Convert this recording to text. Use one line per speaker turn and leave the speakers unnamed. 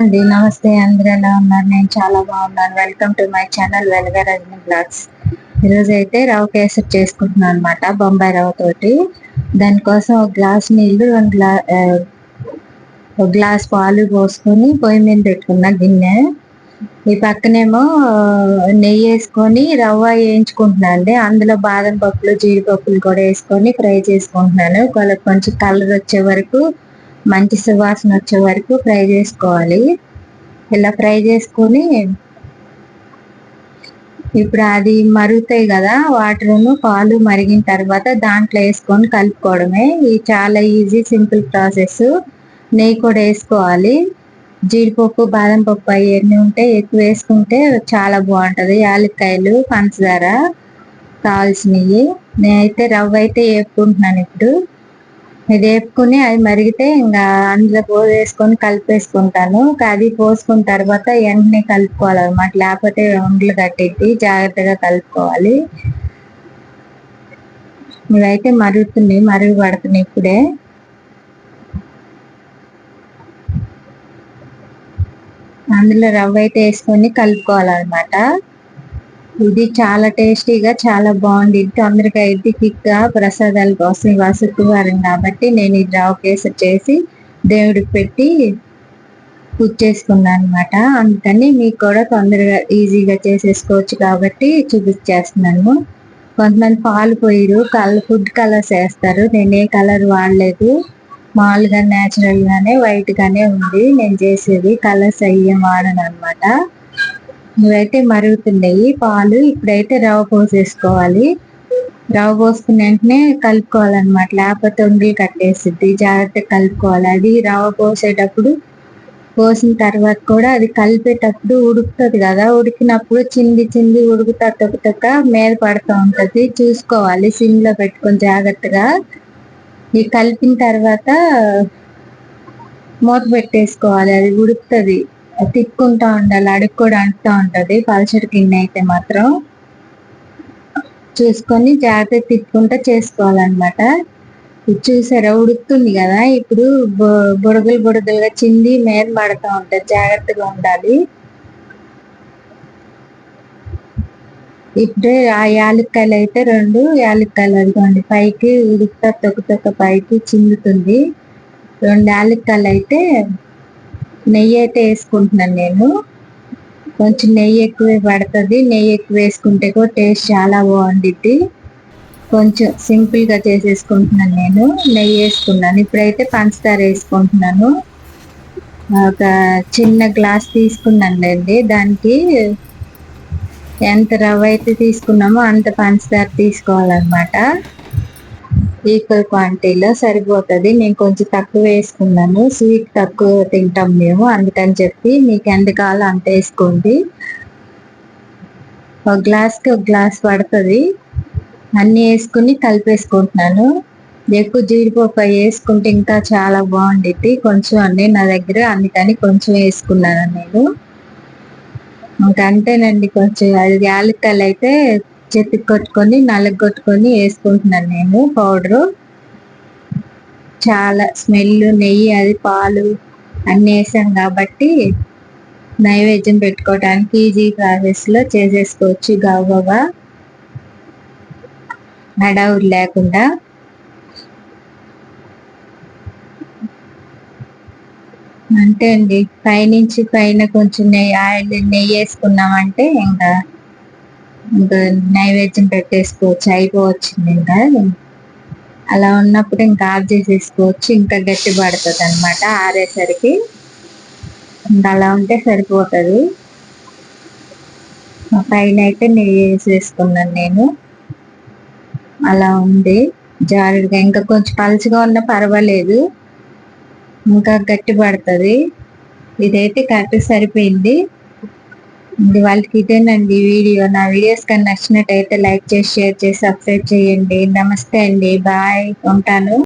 అండి నమస్తే అందరూ ఎలా ఉన్నారు? నేను చాలా బాగున్నాను. Welcome to my channel Veluga Rajani blogs ఈరోజు అయితే రవ్వ కేసరి చేసుకుంటున్నాను అనమాట బొంబాయి రవ్వ తోటి. దానికోసం ఒక గ్లాస్ నీళ్ళు రెండు గ్లా ఒక గ్లాస్ పాలు పోసుకొని పొయ్యి మీద పెట్టుకున్న గిన్నె. ఈ పక్కనేమో నెయ్యి వేసుకొని రవ్వ వేయించుకుంటున్నాను అండి. అందులో బాదం పప్పులు జీడిపప్పులు కూడా వేసుకొని ఫ్రై చేసుకుంటున్నాను. కొంచెం కలర్ వచ్చే వరకు మంచి సువాసన వచ్చే వరకు ఫ్రై చేసుకోవాలి. ఇలా ఫ్రై చేసుకొని ఇప్పుడు అది మరుగుతాయి కదా వాటర్ను పాలు మరిగిన తర్వాత దాంట్లో వేసుకొని కలుపుకోవడమే. ఇది చాలా ఈజీ సింపుల్ ప్రాసెస్. నెయ్యి కూడా వేసుకోవాలి. జీడిపప్పు బాదం పప్పు అవన్నీ ఉంటే ఎక్కువ వేసుకుంటే చాలా బాగుంటుంది. యాలక్కాయలు పంచదార కావాల్సినవి. నేనైతే రవ్వ అయితే వేపుకుంటున్నాను ఇప్పుడు. వేపుకుని అది మరిగితే ఇంకా అందులో పోసేసుకొని కలిపేసుకుంటాను. అది పోసుకున్న తర్వాత వెంటనే కలుపుకోవాలన్నమాట లేకపోతే ఉండలు కట్టేది జాగ్రత్తగా కలుపుకోవాలి. ఇవైతే మరుగుతున్నాయి. మరుగు పడుతున్నాయి ఇప్పుడే. అందులో రవ్వ అయితే వేసుకొని కలుపుకోవాలన్నమాట. ఇది చాలా టేస్టీగా చాలా బాగుంది. తొందరగా అయితే కిక్గా ప్రసాదాల కోసం ఇవాళ శుక్రవారం కాబట్టి నేను ఈ రావు కేసరి చేసి దేవుడికి పెట్టి పూజ చేసుకున్నాను అనమాట అందుకని మీకు కూడా తొందరగా ఈజీగా చేసేసుకోవచ్చు కాబట్టి చూపించేస్తున్నాను కొంతమంది పాలు పోయిరు కలర్ ఫుడ్ కలర్స్ వేస్తారు. నేను ఏ కలర్ వాడలేదు. మామూలుగా న్యాచురల్గానే వైట్గానే ఉంది. నేను చేసేది కలర్స్ అయ్యే వాడను అనమాట ఇవైతే మరుగుతున్నాయి పాలు ఇప్పుడైతే రవ్వ పోసేసుకోవాలి. రవ్వ పోసుకున్న వెంటనే కలుపుకోవాలన్నమాట. లేకపోతే ఉండలు కట్టేసిద్ది జాగ్రత్తగా కలుపుకోవాలి. అది రవ్వ పోసేటప్పుడు పోసిన తర్వాత కూడా అది కలిపేటప్పుడు ఉడుకుతుంది కదా. ఉడికినప్పుడు చింది చింది ఉడుకుతా తొక్క మీద పడుతూ ఉంటుంది. చూసుకోవాలి సిమ్లో పెట్టుకొని జాగ్రత్తగా. ఈ కలిపిన తర్వాత మూత పెట్టేసుకోవాలి. అది ఉడుకుతుంది. తిప్పుకుంటా ఉండాలి అడుగు ఉంటుంది అంటుతా ఉంటది. పలచడి గిన్నె అయితే మాత్రం చూసుకొని జాగ్రత్త తిప్పుకుంటా చేసుకోవాలన్నమాట. ఇది చూసారా? ఉడుకుతుంది కదా. ఇప్పుడు బు- బుడగలు బుడగలుగా చింది మీద పడతా ఉంటది. జాగ్రత్తగా ఉండాలి. ఇప్పుడు ఆ యాలక్కాయలు అయితే రెండు యాలక్కాయలు అదిగోండి. పైకి ఉడుకుతా తొక్క తొక్క పైకి చిందుతుంది. రెండు యాలక్కాయలు అయితే నెయ్యి అయితే వేసుకుంటున్నాను నేను. కొంచెం నెయ్యి ఎక్కువ పడుతుంది. నెయ్యి ఎక్కువ వేసుకుంటే కూడా టేస్ట్ చాలా బాగుండిద్ది. కొంచెం సింపుల్గా చేసేసుకుంటున్నాను నేను. నెయ్యి వేసుకున్నాను. ఇప్పుడైతే పంచదార వేసుకుంటున్నాను. ఒక చిన్న గ్లాస్ తీసుకున్నాను అండి దానికి ఎంత రవ్వ అయితే తీసుకున్నామో అంత పంచదార తీసుకోవాలన్నమాట. ఈక్వల్ క్వాంటిటీలో సరిపోతుంది. నేను కొంచెం తక్కువ వేసుకున్నాను. స్వీట్ తక్కువ తింటాం మేము. అందుకని చెప్పి మీకు ఎంత కావాలో అంత వేసుకోండి. ఒక గ్లాస్కి ఒక గ్లాస్ పడుతుంది. అన్నీ వేసుకుని కలిపేసుకుంటున్నాను. ఎక్కువ జీడిపప్పు వేసుకుంటే ఇంకా చాలా బాగుండిద్ది. కొంచెం అన్ని నా దగ్గర అందుకని కొంచెం వేసుకున్నాను నేను. ఇంకా అంతేనండి కొంచెం అది యాలక్కాయలు అయితే చేతికి కొట్టుకొని నలగొట్టుకొని వేసుకుంటున్నాను నేను. పౌడరు చాలా స్మెల్ నెయ్యి అది పాలు అన్నీ వేసాం కాబట్టి నైవేద్యం పెట్టుకోవడానికి ఈజీ ప్రాసెస్లో చేసేసుకోవచ్చు. గవగవా హడావుడు లేకుండా. అంతే అండి. పైనుంచి పైన కొంచెం నెయ్యి ఆయిల్ నెయ్యి వేసుకున్నామంటే ఇంకా ఇంకా నైవేద్యం పెట్టేసుకోవచ్చు అయిపోవచ్చింది ఇంకా. అలా ఉన్నప్పుడు ఇంకా ఆఫ్ చేసేసుకోవచ్చు ఇంకా గట్టి పడుతుంది అనమాట ఆరేసరికి ఇంకా అలా ఉంటే సరిపోతుంది. పైన అయితే నెయ్యి వేసేసుకున్నాను నేను. అలా ఉంది. జారుడుగా ఇంకా కొంచెం పలుచగా ఉన్నా పర్వాలేదు. ఇంకా గట్టి పడుతుంది. ఇదైతే కరెక్ట్ సరిపోయింది. వాళ్ళకి ఇదేనండి వీడియో. నా వీడియోస్ కానీ నచ్చినట్టయితే లైక్ చేసి షేర్ చేసి సబ్స్క్రైబ్ చేయండి. నమస్తే అండి. బాయ్. ఉంటాను.